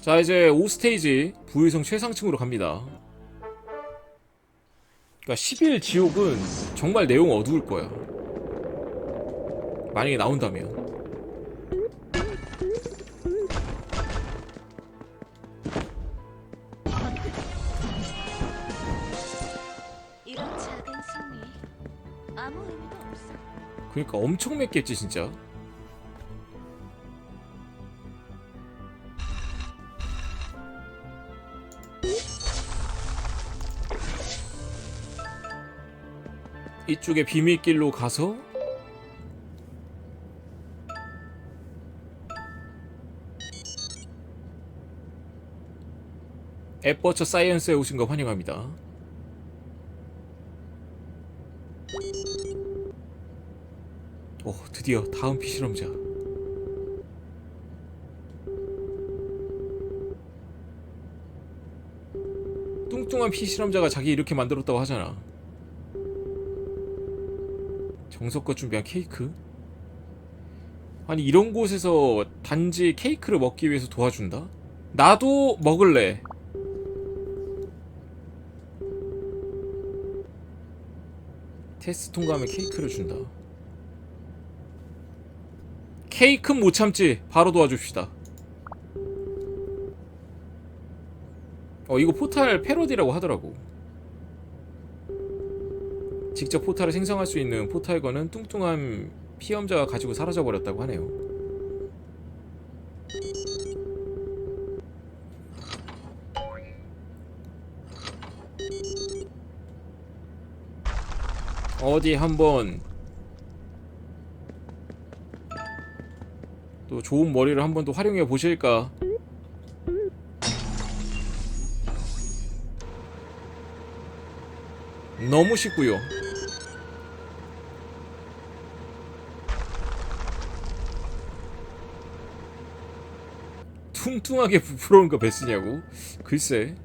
자 이제 5스테이지 부의성 최상층으로 갑니다. 그러니까 10일 지옥은 정말 내용 어두울 거야. 만약에 나온다면. 이런 작은 승리 아무 의미도 없어. 그러니까 엄청 맵겠지 진짜 이쪽에 비밀길로 가서 앱버처 사이언스에 오신 거 환영합니다. 오, 드디어 다음 피실험자. 뚱뚱한 피실험자가 자기 이렇게 만들었다고 하잖아. 정석껏 준비한 케이크? 아니 이런 곳에서 단지 케이크를 먹기 위해서 도와준다? 나도 먹을래. 테스트 통과하면 케이크를 준다. 케이크 못 참지. 바로 도와줍시다. 어 이거 포탈 패러디라고 하더라고. 직접 포탈을 생성할 수 있는 포탈건은 뚱뚱한 피험자가 가지고 사라져 버렸다고 하네요. 어디 한번 또 좋은 머리를 한번더 활용해 보실까? 너무 쉽고요. 퉁퉁하게 부풀어온 거 뱃쓰냐고? 글쎄.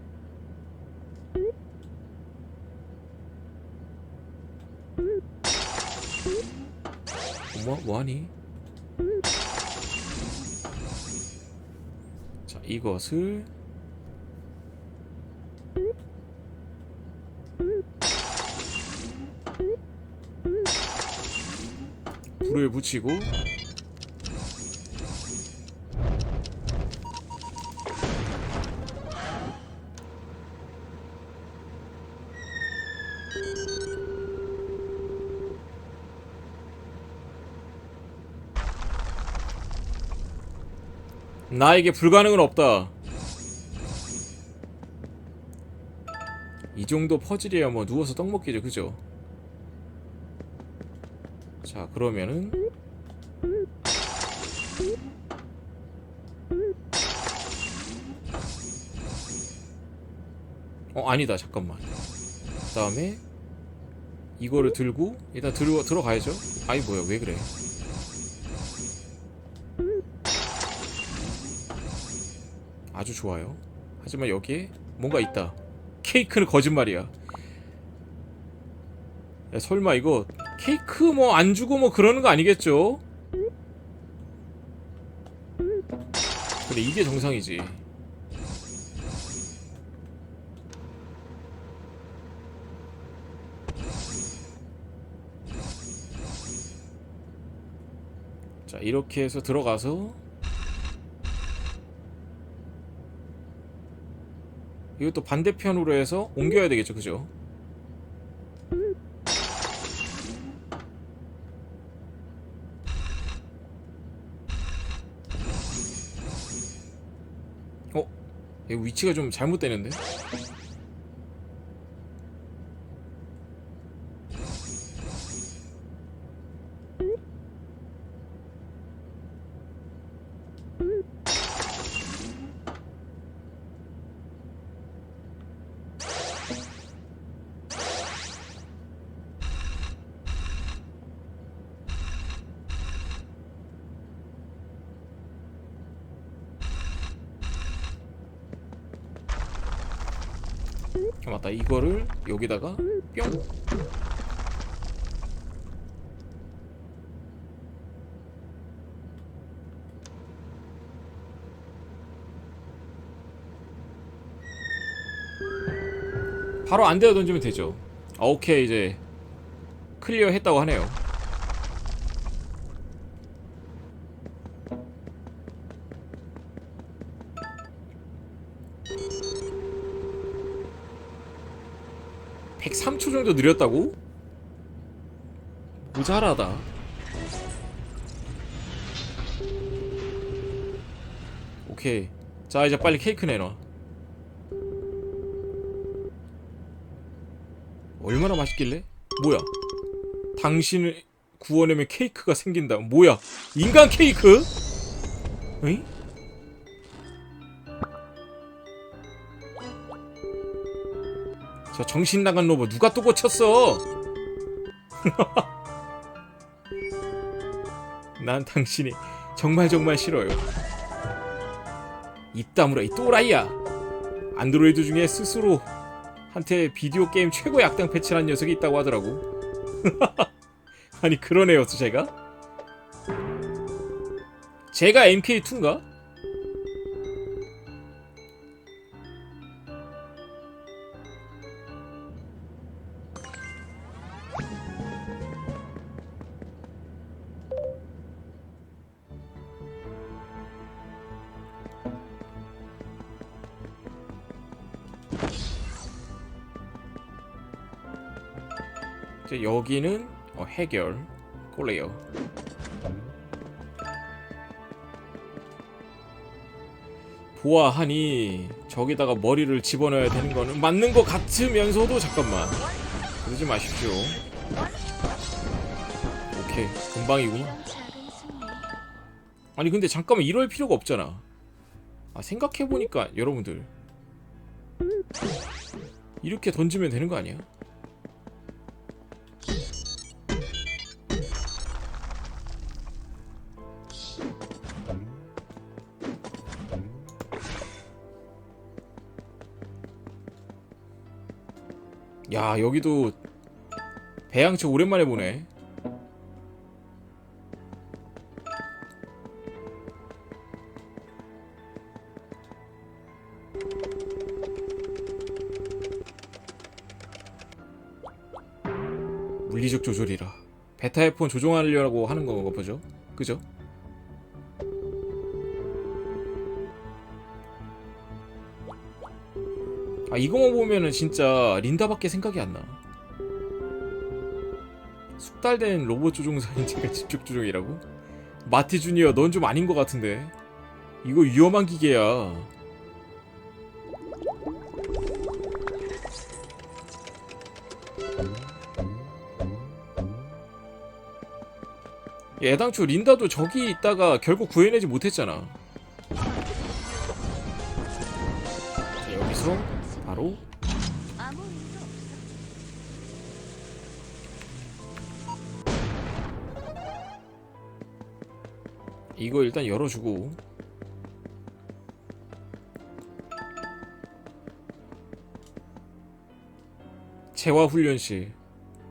뭐 뭐하니? 자 이것을 불을 붙이고 나에게 불가능은 없다. 이 정도 퍼즐이야 뭐 누워서 떡 먹기죠, 그죠? 자, 그러면은 어 아니다. 잠깐만. 그 다음에 이거를 들고 일단 들어 들어가야죠. 아이 뭐야. 왜 그래 아주 좋아요. 하지만 여기에 뭔가 있다. 케이크는 거짓말이야. 야, 설마 이거 케이크 뭐 안 주고 뭐 그러는 거 아니겠죠? 근데 이게 정상이지. 자, 이렇게 해서 들어가서 이것도 반대편으로 해서 옮겨야 되겠죠, 그죠? 어? 위치가 좀 잘못되는데? 이거를 여기다가 뿅. 바로 안되어 던지면 되죠. 아, 오케이 이제 클리어 했다고 하네요. (103초) 정도 느렸다고? 모자라다 오케이 자 이제 빨리 케이크 내놔 얼마나 맛있길래? 뭐야? 당신을 구워내면 케이크가 생긴다. 뭐야? 인간 케이크? 응? 저 정신 나간 로봇 누가 또 고쳤어? 난 당신이 정말 정말 싫어요. 입 다물어 이 또라이야. 안드로이드 중에 스스로 한테 비디오 게임 최고 약당 패치란 녀석이 있다고 하더라고. 아니 그러네요, 또 제가. 제가 MK2인가? 여기는 어, 해결 꼴레요. 보아하니 저기다가 머리를 집어넣어야 되는 거는 맞는 것 같으면서도 잠깐만 그러지 마십시오. 오케이 금방이구나. 아니 근데 잠깐만 이럴 필요가 없잖아. 아 생각해 보니까 여러분들 이렇게 던지면 되는 거 아니야? 야 여기도 배양치 오랜만에 보네. 물리적 조절이라 베타 에폰 조종하려고 하는 건가 보죠 그죠? 아 이거만 보면은 진짜 린다밖에 생각이 안 나 숙달된 로봇 조종사인 제가 직접 조종이라고? 마티 주니어 넌 좀 아닌 것 같은데 이거 위험한 기계야 애당초 린다도 저기 있다가 결국 구해내지 못했잖아. 자, 여기서 이거 일단 열어주고 재화 훈련실.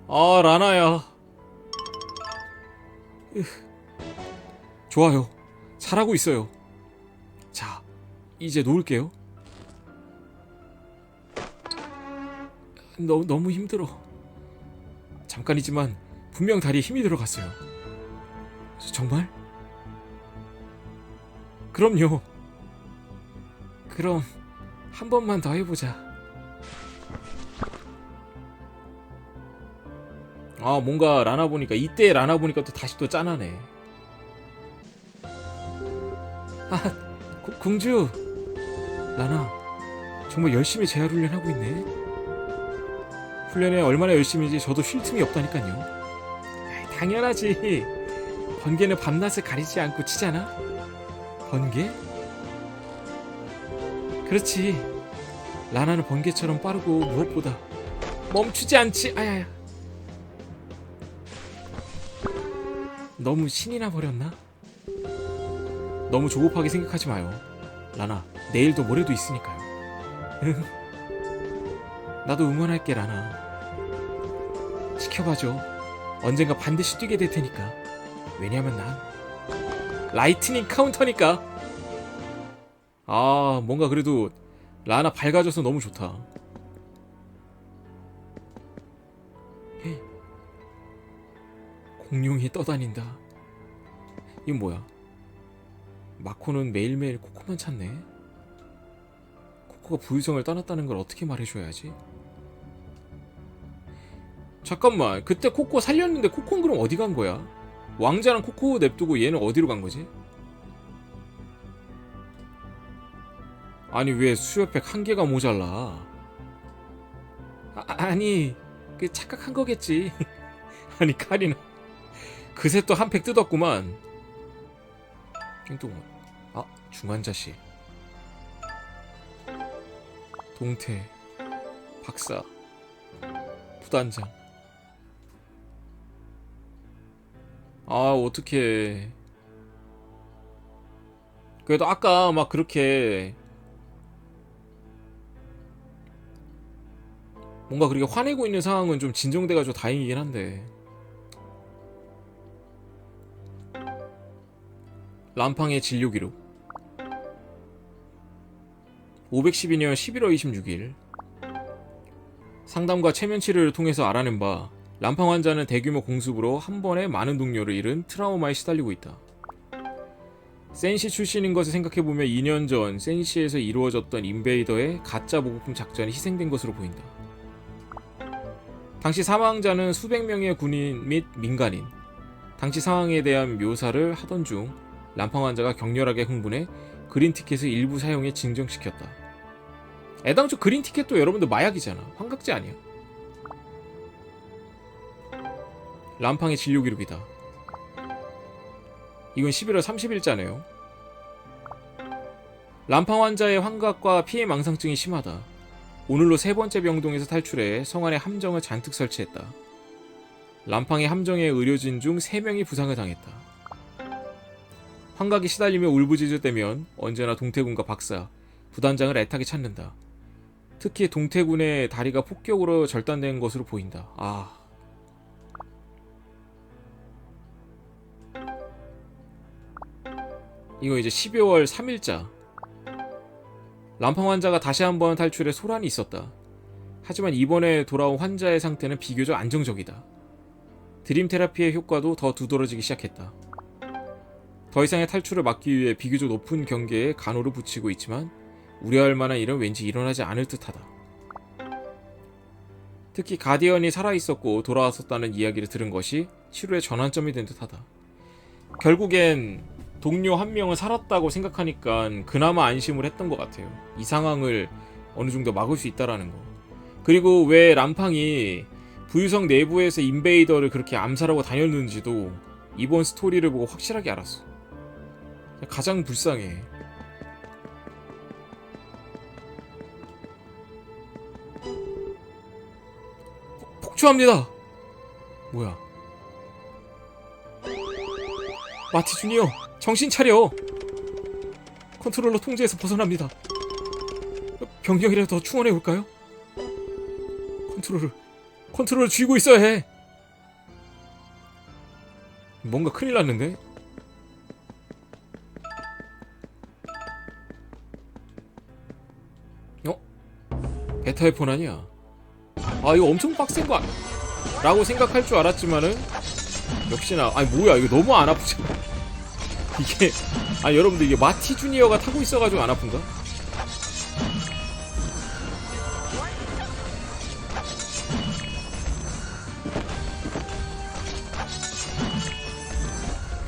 아 라나야. 으. 좋아요. 잘하고 있어요. 자, 이제 놓을게요. 너무 너무 힘들어. 잠깐이지만 분명 다리에 힘이 들어갔어요. 정말? 그럼요. 그럼 한 번만 더 해보자. 아 뭔가 라나 보니까 이때 라나 보니까 또 다시 또 짠하네. 아 고- 공주 라나 정말 열심히 재활 훈련하고 있네. 훈련에 얼마나 열심인지 저도 쉴 틈이 없다니까요. 당연하지. 번개는 밤낮을 가리지 않고 치잖아. 번개? 그렇지. 라나는 번개처럼 빠르고 무엇보다 멈추지 않지. 아야야. 너무 신이 나 버렸나? 너무 조급하게 생각하지 마요. 라나, 내일도 모레도 있으니까요. 응. 나도 응원할게, 라나. 지켜봐줘. 언젠가 반드시 뛰게 될 테니까. 왜냐면 난 라이트닝 카운터니까. 아 뭔가 그래도 라나 밝아져서 너무 좋다. 공룡이 떠다닌다. 이건 뭐야? 마코는 매일매일 코코만 찾네? 코코가 부유성을 떠났다는 걸 어떻게 말해줘야지? 잠깐만 그때 코코 살렸는데 코코는 그럼 어디 간 거야? 왕자랑 코코 냅두고 얘는 어디로 간 거지? 아니 왜 수혈팩 한 개가 모자라? 아, 아니 그 착각한 거겠지. 아니 카리나 그새 또 한 팩 뜯었구만. 또 뭐? 아 중환자씨. 동태 박사 부단장. 아 어떻게? 그래도 아까 막 그렇게 뭔가 그렇게 화내고 있는 상황은 좀 진정돼가지고 다행이긴 한데. 람팡의 진료 기록. 512년 11월 26일. 상담과 체면 치료를 통해서 알아낸 바 람팡 환자는 대규모 공습으로 한 번에 많은 동료를 잃은 트라우마에 시달리고 있다. 센시 출신인 것을 생각해보면 2년 전 센시에서 이루어졌던 인베이더의 가짜 보급품 작전이 희생된 것으로 보인다. 당시 사망자는 수백 명의 군인 및 민간인. 당시 상황에 대한 묘사를 하던 중 람팡 환자가 격렬하게 흥분해 그린 티켓을 일부 사용해 진정시켰다. 애당초 그린 티켓도 여러분들 마약이잖아. 환각제 아니야. 람팡의 진료 기록이다. 이건 11월 30일자네요. 람팡 환자의 환각과 피해 망상증이 심하다. 오늘로 세 번째 병동에서 탈출해 성안에 함정을 잔뜩 설치했다. 람팡의 함정에 의료진 중 3명이 부상을 당했다. 환각이 시달리며 울부짖을때면 언제나 동태군과 박사, 부단장을 애타게 찾는다. 특히 동태군의 다리가 폭격으로 절단된 것으로 보인다. 아. 이거 이제 12월 3일자. 람팡 환자가 다시 한번 탈출해 소란이 있었다. 하지만 이번에 돌아온 환자의 상태는 비교적 안정적이다. 드림 테라피의 효과도 더 두드러지기 시작했다. 더 이상의 탈출을 막기 위해 비교적 높은 경계에 간호를 붙이고 있지만 우려할 만한 일은 왠지 일어나지 않을 듯하다. 특히 가디언이 살아있었고 돌아왔었다는 이야기를 들은 것이 치료의 전환점이 된 듯하다. 결국엔 동료 한 명은 살았다고 생각하니까 그나마 안심을 했던 것 같아요. 이 상황을 어느 정도 막을 수 있다라는 거. 그리고 왜 람팡이 부유성 내부에서 인베이더를 그렇게 암살하고 다녔는지도 이번 스토리를 보고 확실하게 알았어. 가장 불쌍해. 폭- 폭주합니다. 뭐야? 마티 주니어, 정신 차려. 컨트롤러 통제에서 벗어납니다. 병력이라도 더 충원해 올까요? 컨트롤을 컨트롤을 쥐고 있어야 해. 뭔가 큰일 났는데? 어? 베타의 폰 아니야? 아 이거 엄청 빡센 거 아니야? 라고 생각할 줄 알았지만은 역시나 아니 뭐야 이거 너무 안 아프잖아 이게 아 여러분들 이게 마티 주니어가 타고 있어가지고 안 아픈가?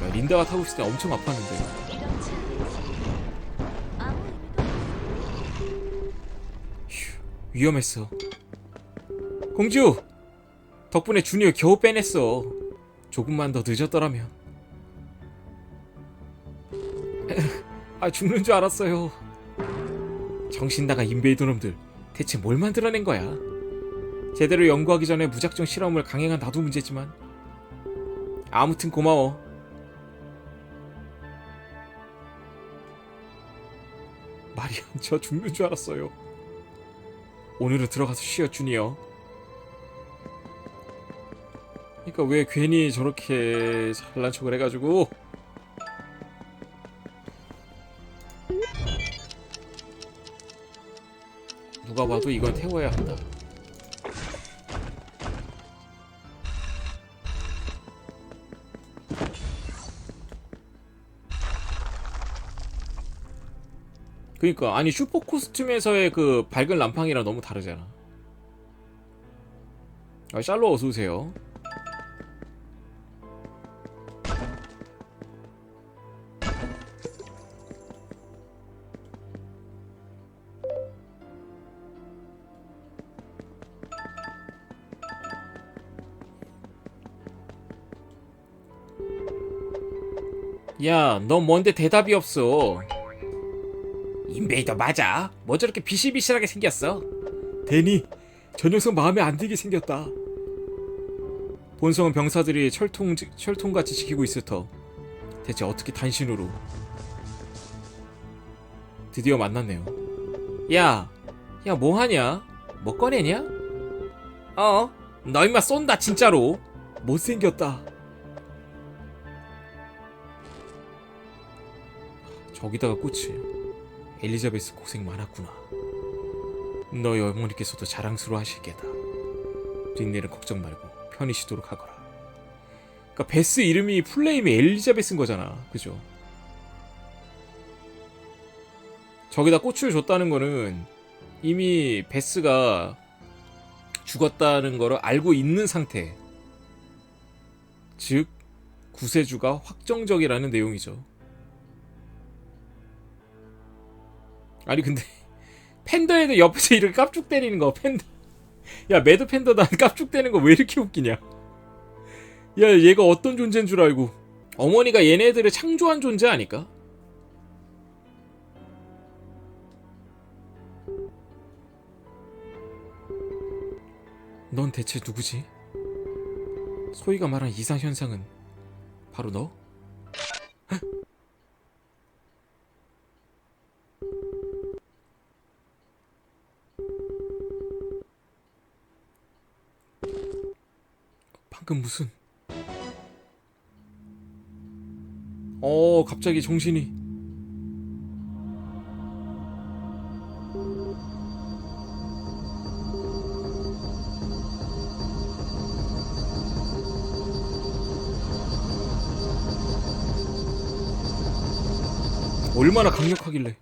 야, 린다가 타고 있을 때 엄청 아팠는데. 휴 위험했어. 공주! 덕분에 주니어 겨우 빼냈어. 조금만 더 늦었더라면 아 죽는 줄 알았어요. 정신 나간 인베이더 놈들 대체 뭘 만들어낸 거야? 제대로 연구하기 전에 무작정 실험을 강행한 나도 문제지만. 아무튼 고마워. 마리안 저 죽는 줄 알았어요. 오늘은 들어가서 쉬어 주니어. 그러니까 왜 괜히 저렇게 잘난 척을 해가지고 또 이건 태워야 한다. 그니까 아니 슈퍼 코스튬에서의 그 밝은 람팡이랑 너무 다르잖아. 아, 샬로 어서 오세요. 야, 너 뭔데 대답이 없어? 인베이더 맞아. 뭐 저렇게 비실비실하게 생겼어? 데니, 저 녀석 마음에 안 들게 생겼다. 본성은 병사들이 철통 철통같이 지키고 있을 터. 대체 어떻게 단신으로? 드디어 만났네요. 야, 야 뭐 하냐? 뭐 꺼내냐? 어, 너 임마 쏜다 진짜로. 못생겼다. 저기다가 꽃을 엘리자베스 고생 많았구나. 너희 어머니께서도 자랑스러워 하실 게다. 뒷일은 걱정 말고 편히 쉬도록 하거라. 그러니까 베스 이름이 플레임이 엘리자베스인 거잖아. 그죠? 저기다 꽃을 줬다는 거는 이미 베스가 죽었다는 거를 알고 있는 상태. 즉 구세주가 확정적이라는 내용이죠. 아니 근데 팬더에도 옆에서 이렇게 깝죽 때리는 거 팬더 야 매드 팬더도 안 깝죽 대는 거 왜 이렇게 웃기냐 야 얘가 어떤 존재인 줄 알고 어머니가 얘네들을 창조한 존재 아닐까? 넌 대체 누구지? 소희가 말한 이상현상은 바로 너? 방금 무슨? 어 갑자기 정신이. 얼마나 강력하길래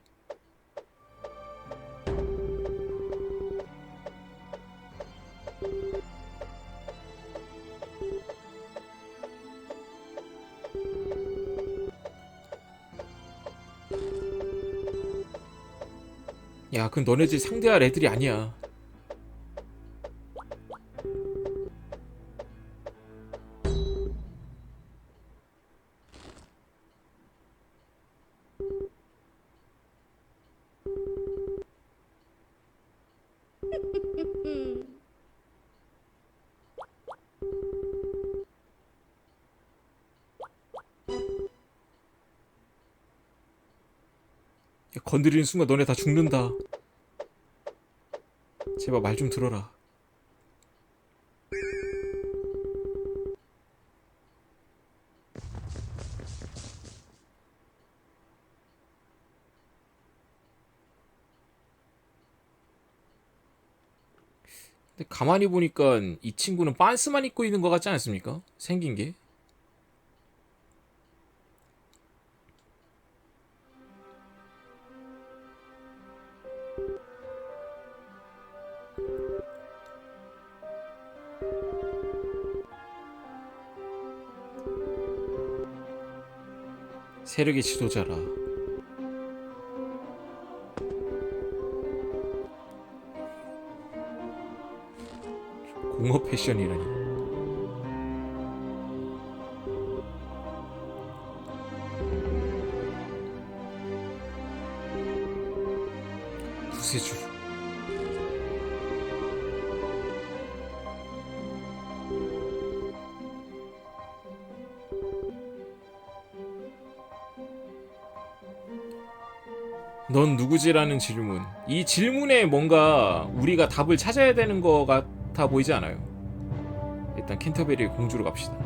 그건 너네들 상대할 애들이 아니야. 야, 건드리는 순간 너네 다 죽는다. 제발 말 좀 들어라. 근데 가만히 보니까 이 친구는 빤스만 입고 있는 것 같지 않습니까? 생긴 게. 세력의 지도자라. 공업 패션이라니. 누구지라는 질문. 이 질문에 뭔가 우리가 답을 찾아야 되는 것 같아 보이지 않아요? 일단 캔터베리 공주로 갑시다.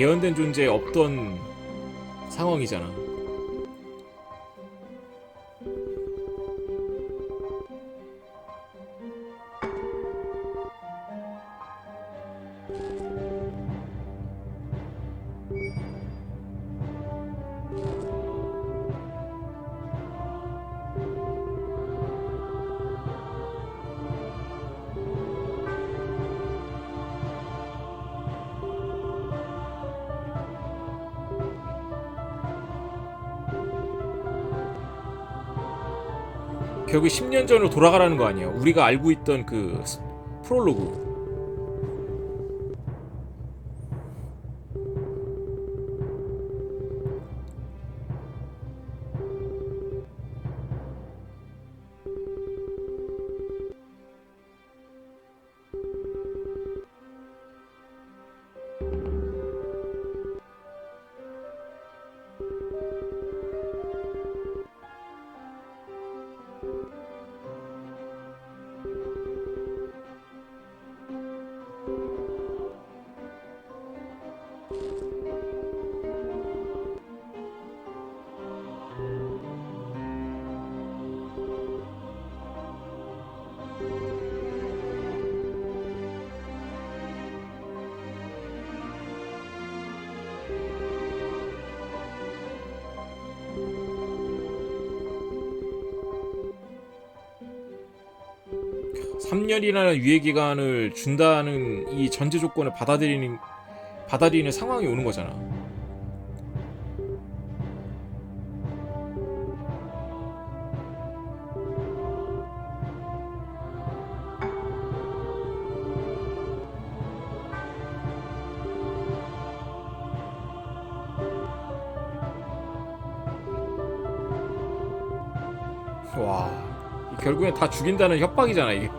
예언된 존재에 없던 상황이잖아. 결국 10년 전으로 돌아가라는 거 아니야. 우리가 알고 있던 그 스- 프롤로그. 삼년이라는 유예 기간을 준다는 이 전제 조건을 받아들이는 받아들이는 상황이 오는 거잖아. 와, 이 결국엔 다 죽인다는 협박이잖아 이게.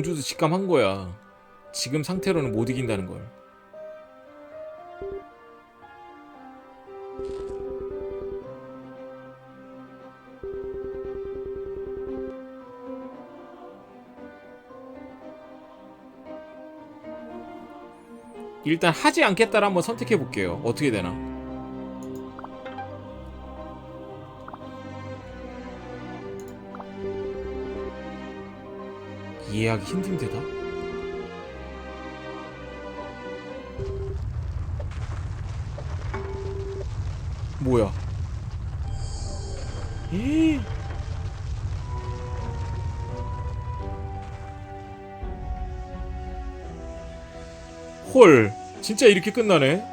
공주도 직감한 거야. 지금 상태로는 못 이긴다는 걸. 일단 하지 않겠다를 한번 선택해 볼게요. 어떻게 되나? 이해하기 힘든 데다. 뭐야? 이헐 진짜 이렇게 끝나네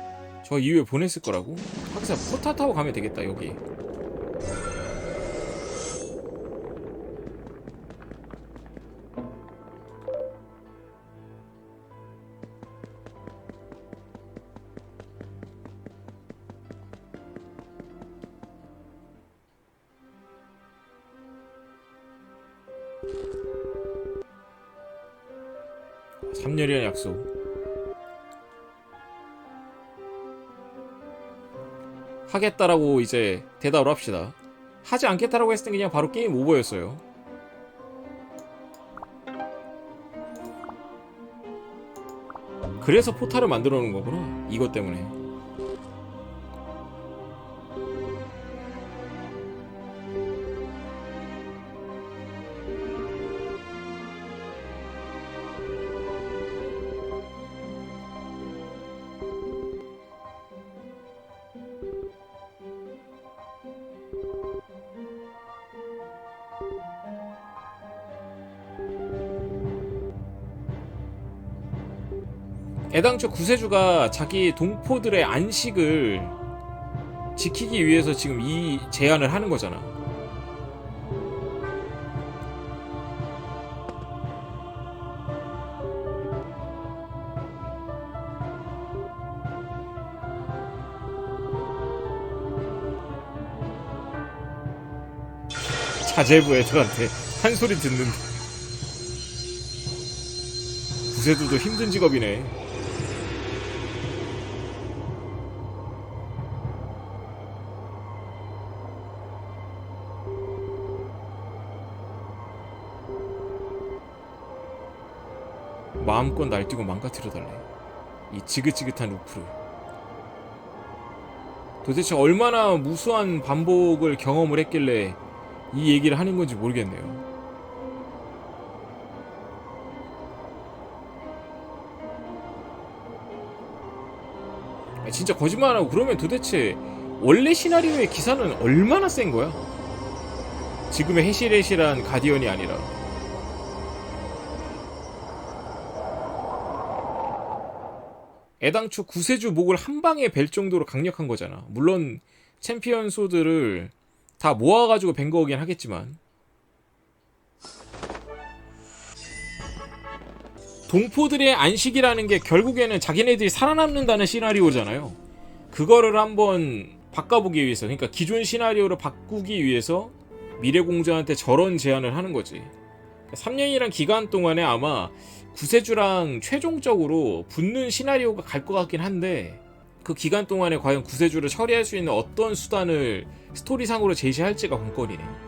저 이후에 보냈을 거라고 하기사 포타 타고 가면 되겠다 여기 하겠다라고 이제 대답을 합시다. 하지 않겠다라고 했을 땐 그냥 바로 게임 오버였어요. 그래서 포탈을 만들어 놓은 거구나. 이것 때문에. 애당초 구세주가 자기 동포들의 안식을 지키기 위해서 지금 이 제안을 하는 거잖아. 자제부 애들한테 한 소리 듣는 구세주도 힘든 직업이네. 마음껏 날뛰고 망가뜨려달래. 이 지긋지긋한 루프를. 도대체 얼마나 무수한 반복을 경험을 했길래 이 얘기를 하는 건지 모르겠네요. 아, 진짜 거짓말하고 그러면 도대체 원래 시나리오의 기사는 얼마나 센 거야? 지금의 해실해실한 가디언이 아니라 애당초 구세주 목을 한 방에 벨 정도로 강력한 거잖아. 물론 챔피언 소드를 다 모아가지고 벤 거긴 하겠지만 동포들의 안식이라는 게 결국에는 자기네들이 살아남는다는 시나리오잖아요. 그거를 한번 바꿔보기 위해서, 그러니까 기존 시나리오를 바꾸기 위해서 미래공자한테 저런 제안을 하는 거지. 3년이란 기간 동안에 아마 구세주랑 최종적으로 붙는 시나리오가 갈 것 같긴 한데 그 기간 동안에 과연 구세주를 처리할 수 있는 어떤 수단을 스토리상으로 제시할지가 관건이네.